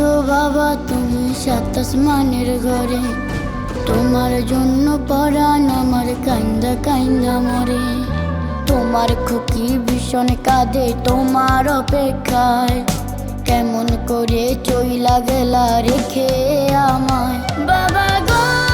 বাবা, তুমি সাত আসমানের ঘরে। তোমার জন্য পরাণ আমার কাইন্দা কাইন্দা মরে। তোমার খুকি ভীষণ কাঁদে তোমার অপেক্ষায়। কেমন করে চইলা গেলা রেখে আমায়। বাবা গো!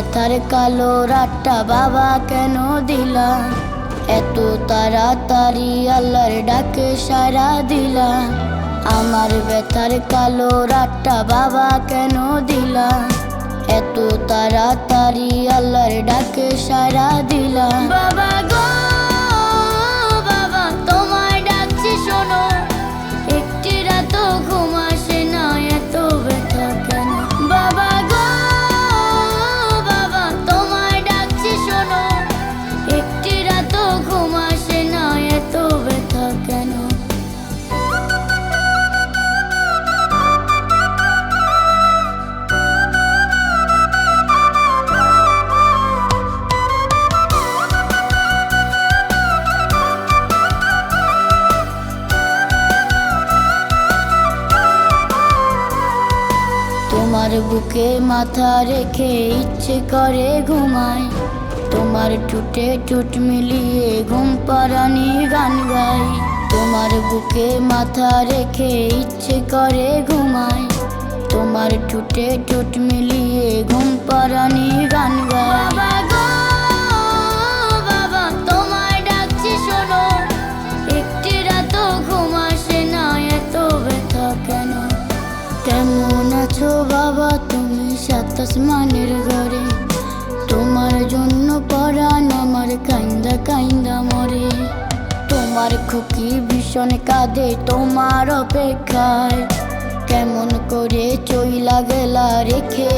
ব্যথার কালো রাতটা বাবা কেন দিলা? এত তাড়াতাড়ি আল্লাহর ডাকে সারা দিলা। আমার ব্যথার কালো রাতটা বাবা কেন দিলা? এত তাড়াতাড়ি আল্লাহর ডাকে সারা দিলা। বাবা গো! তোমার বুকে মাথা রেখে ইচ্ছে করে ঘুমাই তোমার টুটে টুট মিলিয়ে ঘুম পারানি গান গাই তোমার বুকে মাথা রেখে ইচ্ছে করে ঘুমায়। তোমার টুটে টুট মিলিয়ে ঘুম পারানি গান গাই আসমানের ঘরে। তোমার জন্য পরাণ আমার কাইন্দা কাইন্দা মরে। তোমার খুকি ভীষণ কাঁদে তোমার অপেক্ষায়। কেমন করে চইলা গেলা রেখে